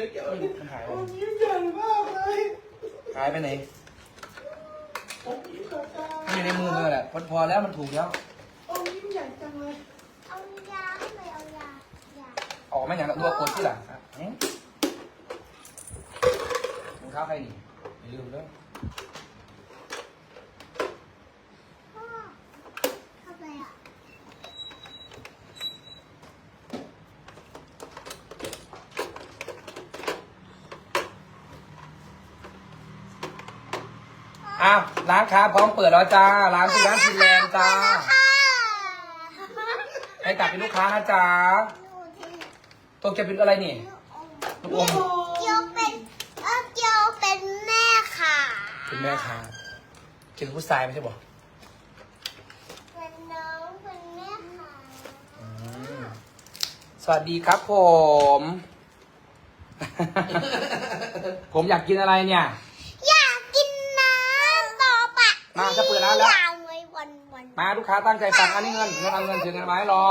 เอมผมยิ้มใหญ่มากเลยหายไปไหนผมยิ้มใหญ่จังมัอยู่ในมือเลยแหละพอพอแล้วมันถูกแล้วผมยิ้มใหญ่จังเลยเอายาให้ไปเอายายาออกไม่หย่างละรัวกดที่หลังครับรองเท้าใครนี่อย่าลืมเด้อ อ้าวร้านค้าพร้อมเปิดแล้วจ้า ร้านคือร้านฟินแลนด์จ้าค่ะให้กลับเป็นลูกค้านะจ๊ะหนูที่ตัวจะเป็นอะไรนี่ลูกอมลูกอมเกียวเป็นเออเกียวเป็นแม่ค่ะเป็นแม่ค้าเจอผู้ชายไม่ใช่บอกเป็นน้องเป็นแม่ค่ะอืมสวัสดีครับผม ผมอยากกินอะไรเนี่ย อยากกินน้ำต่อปะ มาจะเปิดร้านแล้ว อยากไว้วันวัน มาลูกค้าตั้งใจฟังอันนี้เงินเงินเอาเงินถึงเงินไว้รอ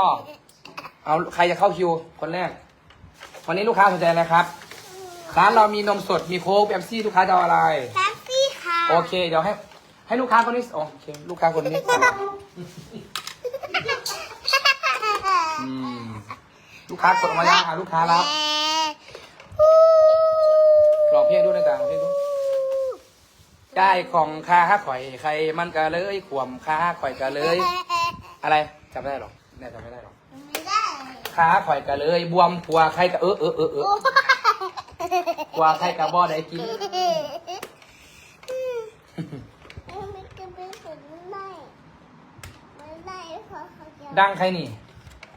เอาใครจะเข้าคิวคนแรก วันนี้ลูกค้าสนใจอะไรครับร้านเรามีนมสดมีโค้กแบปซี่ลูกค้าจะเอาอะไรแป๊บซี่ค่ะโอเค เดี๋ยวให้ ให้ลูกค้าคนนี้โอเคลูกค้าคนนี้อืมลูกค้ากดมายังอะลูกค้ารับรอเพียงด้วยนะจ๊ะรอเพียงด้วย ได้ของค้าข่อยใครมันก็เลยขวมค้าข่อยก็เลย อะไรจำไม่ได้หรอกแน่จำไม่ได้หรอกไม่ได้ค้าข่อยก็เลย บวมผัวใครก็เออเออเออเออผัวใครก็บ่ได้กินไม่จะเป็นคนไม่ไม่ได้เพราะเขาจะดังใครนี่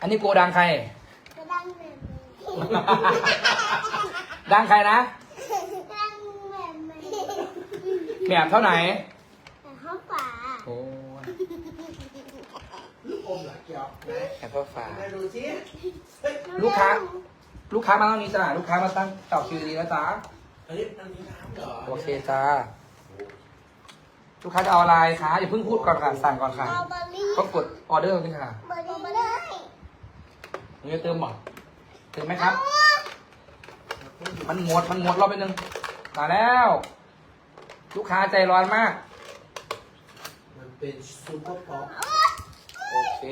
อันนี้โกดังใครกระดังแบบนี้ดังใครนะ กระดังแบบนี้ แหม่มเท่าไหร่แต่เขาป่าโอ้ยลูกอมเหรอเกียวไหนแอบพ่อฟ้าไหนดูสิเฮ้ยลูกค้า ลูกค้ามาตรงนี้จ้าลูกค้ามาตั้งต่อคิวดีนะจ๊ะอันนี้อันนี้น้ำเหรอโอเคจ้าลูกค้าจะเอาอะไรคะอย่าเพิ่งพูดก่อนค่ะสั่งก่อนค่ะเอาบอลลี่ก็กดออเดอร์นี่ค่ะบอลลี่มาเลยนี่จะเติมบ่เติมไหมครับ มันหมดมันหมดรอบไปหนึ่งมาแล้ว ลูกค้าใจร้อนมาก มันเป็นซูเปอร์ป๊อปโอเค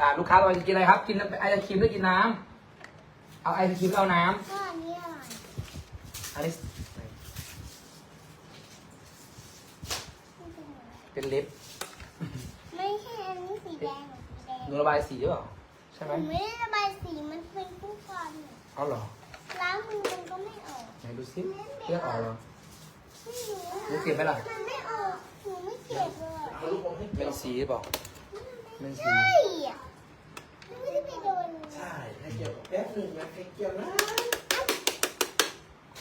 อ่าลูกค้าเราจะกินอะไรครับ กินไอศครีมหรือกินน้ำเอาไอศครีมเอาน้ก็อันนี้อะไรำอันนี้เป็นเล็บไม่ใช่อันนี้สีแดงหรือสีแดงหนูระบายสีหรือเปล่าใช่ไหมมันไม่ได้ระบายสีมันเป็นผู้กันเอาเหรอล้างมือมันก็ไม่ออกไหนดูซิเลือกออกเหรอไม่ รู้หนูเก็บไหมล่ะมันไม่ออกหนูไม่เก็บเลยเอาลูกอมให้เป็เกียนวสีหรือเปล่าเป็นสี ใช่อะไม่ได้ไปโดนใช่ให้เกียวแป๊บหนึ่งนะให้เกียวนะ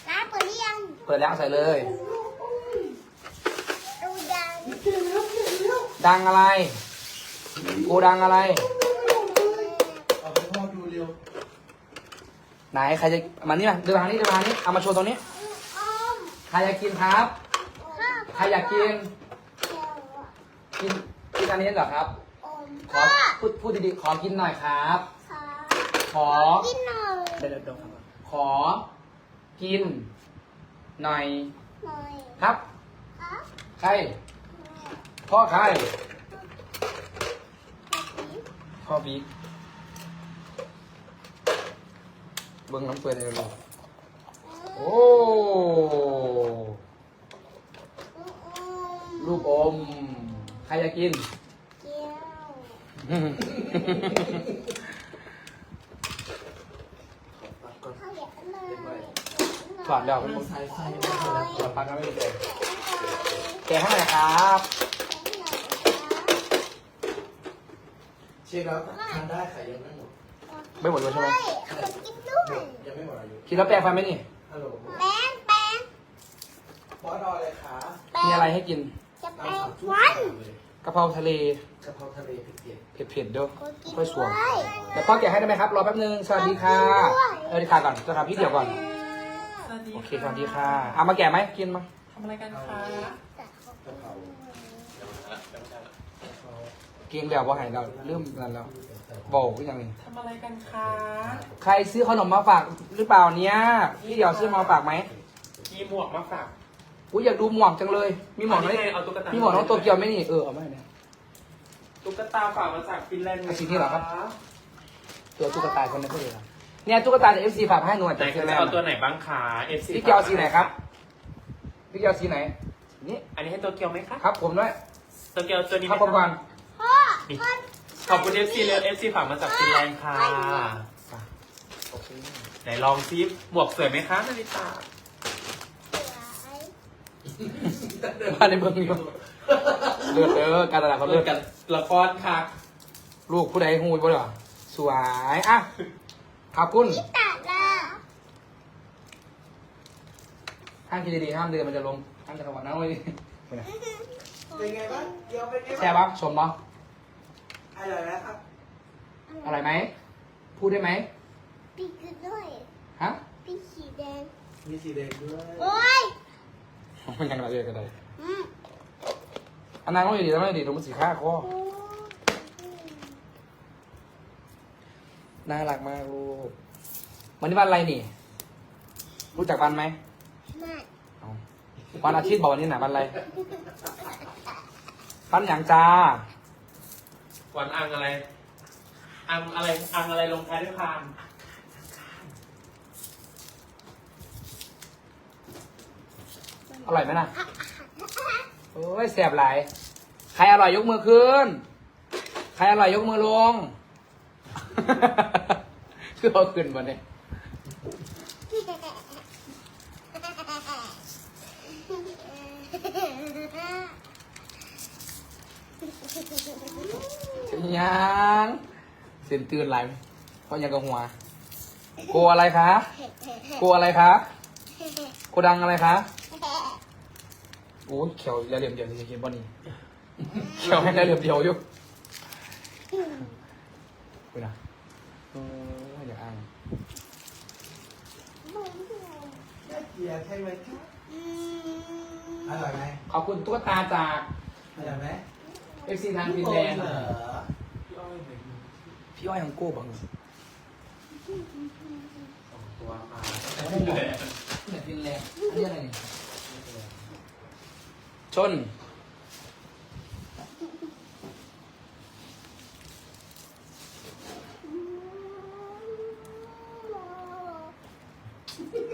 น้าเปิดหรือยังเปิดแล้วใส่เลย ดูยังเกียวแล้วเกียวแล้วดังอะไรโกดังอะไร เอาให้พ่อดูเร็วไหนใครจะมานี่มาเดินมาทางนี้เดินมาทางนี้ เอามาโชว์ตรงนี้อมใครอยากกินครับ ใครอยากกินเดี๋ยวอะกินกินอันนี้เหรอครับอมขอพูดพูดดีๆ ขอกินหน่อยครับขาขอกินหน่อยเดี๋ยวเดี๋ยวเดี๋ยวครับ ขอ กิน หน่อย หน่อยครับครับ ใคร พ่อใคร พ่อบิ๊กเบิ้งน้ำเปื่อยเลยลูกโอ้ ลูกอม ใครอยากกิน เกี๊ยวเขาอยากหน่อยถอดแล้วมันสายไฟถอดปลั๊กแล้วไม่มีเลยแกะให้หน่อยครับเช็คแล้วทานได้ค่ะยังไม่หมดไม่หมดเลยใช่ไหมเอาไปกินด้วยยังไม่หมดอายุกินแล้วแปรงฟันไหมนี่ฮัลโหลแป้งแป้งบอสเอาอะไรคะแป้งมีอะไรให้กิน วันเลยกะเพราทะเลกะเพราทะเลเผ็ดเผ็ดๆเด้อก็กินค่อยสวมด้วยเดี๋ยวพ่อแกะให้ได้ไหมครับ รอแป๊บนึง สวัสดีค่ะเออดีค่ะก่อนจะทำพี่เดียวก่อน สวัสดีโอเค สวัสดีค่ะเอามาแกะไหมกินมาทำอะไรกันคะๆกะเพราเกียงเดียวพอหายเราเริ่มนั่นแล้วบอกก็ยังไงทำอะไรกันคะใครซื้อขนมมาฝากหรือเปล่าเนี้ยพี่เดี๋ยวซื้อมาฝากไหมมีหมวกมาฝาก อุ้ยอยากดูหมวกจังเลย มีหมวกไหมอันนี้ไงเอาตุ๊กตามีมีหมวกน้องโตเกียวไหมนี่ เออเอาไหมเนี่ย ตุ๊กตาฝากมาจากฟินแลนด์อะชิ้นนี้เหรอครับ ตัวตุ๊กตาคนนี้เขาเลยครับเนี่ยตุ๊กตาจากเอฟซีฝากให้หน่วยไหนจากคุฟิณนแลจะนเอาด์ตัวไหนบ้างคะ FC พี่เกียวสีไหนครับ พี่เกียวสีไหน นี่อันนี้ให้ตัวเกียวไหมคะครับ ผมด้วยตัวเกียวตัวนี้ครับผมก่อนพ่อพ่อขอบคุณ FC เลย FC ฝากมาจากฟินแลนด์ค่ะ โอเค ไหนลองซิหมวกสวยไหมคะนาริตา มาในเมืองนี้เลือดเด้อการตลาดเขาเลิเลืกอดกันละครค่ะลูกผู้ใดหูยบ่เหรอสวยอะขอบคุณตัดละห้ามกินดีๆห้ามเดินมันจะลงห้ามจะขวัญน้ำไว้ดิเป็นไงบ้างเดี๋ยวเป็นไงแซ่บบ้างปะสมปะอร่อยนะครับอร่อยไหมพูดได้ไหมปีกด้วยฮะปีกสีแดงมีสีแดงด้วย โอ้ย มันยังไงเลยก็ได้อืมอันนั้นก็อยู่ดีแล้วไม่ดีตรงมันสีข้าคอน่ารักมากลูกวันนี้วันอะไรนี่ รู้จักวันไหมไม่เอาวันอาทิตย์บอกวันนี้หนาวันอะไรวันอย่างจ้าวันอังอะไร อังอะไร อังอะไรลงท้ายด้วยพาน อร่อยไหมล่ะ โอ้ยแสบหลาย ใครอร่อยยกมือขึ้น ใครอร่อยยกมือลง คือเอาขึ้นมาเนี่ยยังเสียนตื่นไหลเพราะยังกับหัว โกอะไรคะ โกอะไรคะ โกดังอะไรคะ โอ้ยเขียวแล้วเหลี่ยมเดียวจะกินบ่นี่เขียวให้ได้เหลี่ยมเดียวอยู่คุณอะโอ้ยอย่าอ้างแม่เกียร์ใช่ไหมครับอร่อยไหมขอบคุณตุ๊กตาจากอร่อยไหม FC ทางฟินแลนด์เหรอพี่อ้อยของโก้บังตัวมาที่ไหนฟินแลนด์อันนี้อะไรนี่ ชน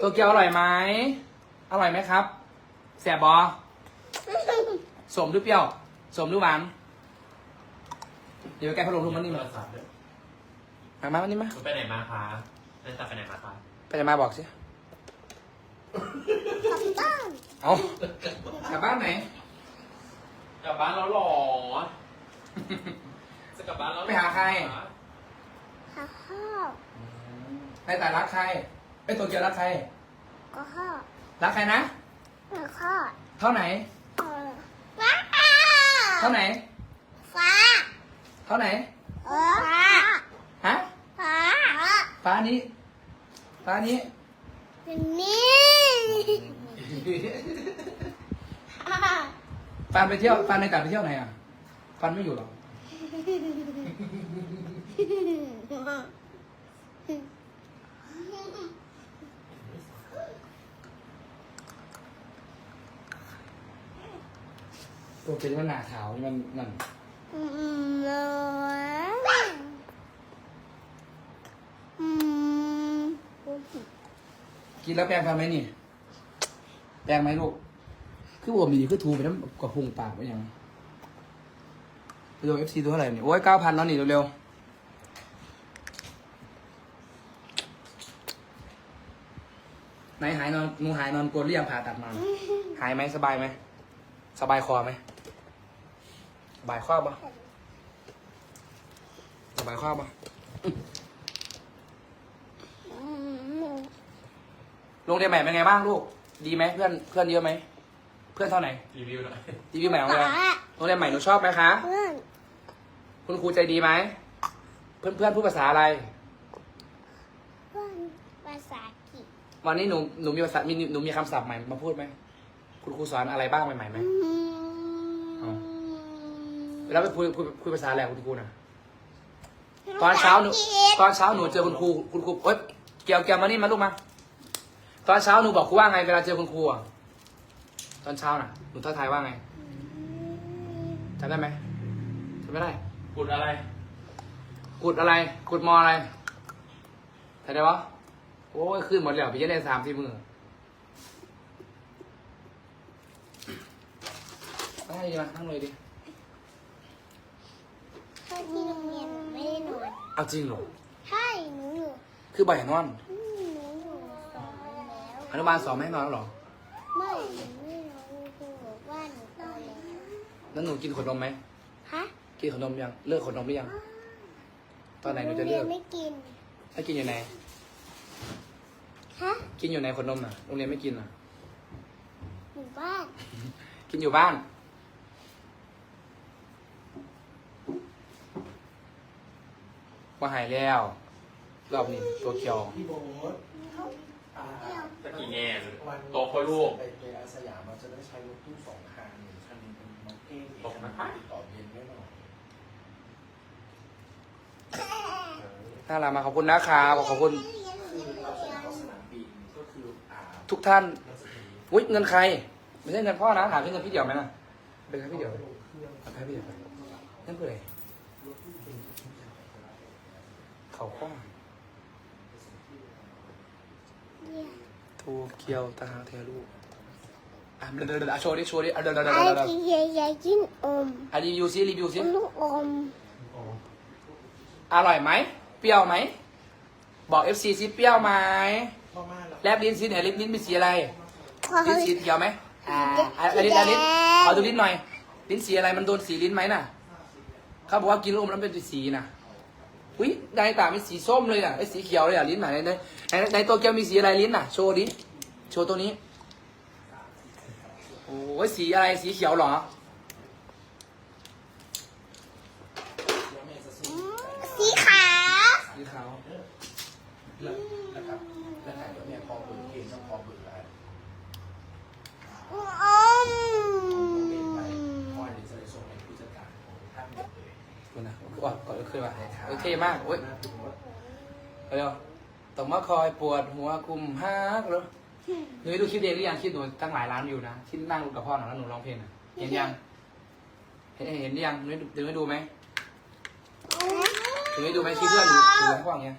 ตัวเกียวอร่อยไหม อร่อยไหมครับ แสบบอสมหรือเปรี้ยว สมหรือหวาน เดี๋ยวไปแก้พัดลมทุกมันนี่โทมารศัพท์ด้วยมามาวันนี้มา คุณไปไหนมาคะนาริตาไปไหนมาคะ ไปไหนมาบอกสิ กลับบ้านเอากลับบ้านไหน กลับบ้านแล้วเหรอ จะกลับบ้านแล้วเรอไปหาใครข้าวข้าวในแต่รักใครไอยตัวเกียวรักใคร ก็ข้าวรักใครนะก็ข้าวเท่าไหนฟ้าเท่าไหน ฟ้าเท่าไหน เออฟ้าฮะ ฟ้าฟ้านี้ ฟ้านี้เป็นนี่ ฟันไปเที่ยวฟันในต่างไปเที่ยวไหนอะฟันไม่อยู่หรอตัวเป็นว่าหนาขาวนี่มันนั่นอืมเลยอืมกินแล้วแปรงฟันไหมนี่ แปรงไหมลูก คือผมดีคือทูไปน้ำกระพุงปากไปยังไปดูเอฟซีตัวเท่าไหร่เนี่ยโอ้ยเก้าพันแล้วนี่เร็วๆไหนหายนอนหนูหายนอนกลัวเรียงผ่าตัดมา หายไหมสบายไหม สบายคอไหมสบายข้อปะสบายข้อปะอืมโรงเรียนใหม่เป็นไงบ้างลูก ดีไหมเพื่อนเพื่อนเยอะไหมเพื่อนเท่าไหร่รีวิวหน่อยรีวิวใหม่ของเราโรงเรียนใหม่หนูชอบไหมคะเพื่อนคุณครูใจดีไหมเพื่อนเพื่อนพูดภาษาอะไร เพื่อนภาษาอังกฤษวันนี้หนูหนูมีภาษามีหนูมีคำศัพท์ใหม่มาพูดไหมคุณครูสอนอะไรบ้างใหม่ๆไหมอืมเวลาไปคุยคุยคุยภาษาอะไรกับคุณครูนะตอนเช้าหนูภษอังกฤษตอนเช้าหนูเจอคุณครูคุณครูเอ้ยเกี่ยวเกี่ยวมานี่มาลูกมา ตอนเช้าหนูบอกครูว่าไงเวลาเจอคุณครูอะตอนเช้าน่ะหนูทักทายว่าไงจำได้ไหมจำไม่ได้กุดอะไร กุดอะไรกุดมออะไรถ่ายได้ปะโอ้ยขึ้นหมดแล้วพี่จะได้สามสี่มือได้ดีมานั่งเลยดิถ้าที่โรงเรียนไม่ได้นอนเอาจริงเหรอใช่หนูอยู่คือใบายนอน อนุบาลสอนไม่ให้นอนแล้วเหรอ ไม่หนูไม่นอนครูบอกว่าหนูโตแล้วแล้วหนูกินขนมไหม ฮะกินขนมยัง เลิกขนมหรือยัง ตอนไหนหนูจะเลิก ไม่กิน ถ้ากินอยู่ไหน ฮะกินอยู่ไหนขนมน่ะ โรงเรียนไม่กินน่ะหมู่บ้าน กินอยู่บ้าน ว่าหายแล้ว รอบนี้ตัวเขียว พี่โบ๊ท กี้แง่วันโตคอยลูกไปไปอาสยามเราจะได้ใช้รถตู้สองคันหนึ่งคันหนึงเป็นน้องเก้งอีกตกคันหนะนึงคะต่อเย็นแน่นอนน่ารักมากขอบคุณนะครับขอบคุณคือเราจะเข้าสนามบินก็คืออ่าทุกท่านเราจะมีอุ้ยเงินใคร ไม่ใช่เงินพ่อนะถามที่เงินพี่เดี่ยวไหมนะเป็นครับพี่เดี่ยวลงเครื่องเอาแค่พี่เดี่ยวไปนั่นคืออะไรรถตู้เป็นที่จะไปได้เขาข้อเนี่ย โตเกียวตาเทลูอะเดี๋ยวเดี๋ยวเดี๋ยวโชว์ดิโชว์ดิอะเดี๋ยวเดี๋ยวเดี๋ยวไอ้เดี๋ยวที่ยายกินอมอะรีวิวซิรีวิวซิลูกอมอ๋ออร่อยไหมเปรี้ยวไหมบอก FC ซิเปรี้ยวไหมพ่อม่าเราแลบลิ้นซิเนี่ยลิ้นลิ้นเป็นสีอะไรพอลิ้เขานสีเขียวไหมอ่าอะลิ้นอะลิ้นขอดูลิ้นหน่อยลิ้นสีอะไรมันโดนสีลิ้นไหมน่ะเขาบอกว่ากินลูกอมแล้วเป็นสีน่ะ อุ้ยในตามีสีส้มเลยอะไอ้สีเขียวเลยอะลิ้นไหนในในในตัวแก้วมีสีอะไรลิ้นอะ โชว์ดิโชว์ตัวนี้ โอ้ยสีอะไรสีเขียวเหรอ แล้วแม่จะสู้ อืมสีขาว สีขาว แล้วนะครับแล้วถ่ายแล้วแม่พอเบิร์เกมต้องพอเบิร์อะไร อม เป็นไปพ่อเดี๋ยวจะได้ส่งให้ผู้จัดการของท่านเลย ดูนะว่า ก่อนขึ้นมาโอเคมากโอ้ยน่าดูว่าเร็วต้องมาคอยปวดหัวกุมฮักแล้วหนูได้ดูคลิปเองหรือยังคลิปหนูตั้งหลายล้านวิวนะที่นั่งกับพ่อหนูแล้วหนูร้องเพลงน่ะเห็นยัง เห็นเห็นยังหนูได้ดูหนูได้ดูไหมหนูได้ดูไหมคลิปเพื่อนหนูดูให้พ่ออย่างเงี้ย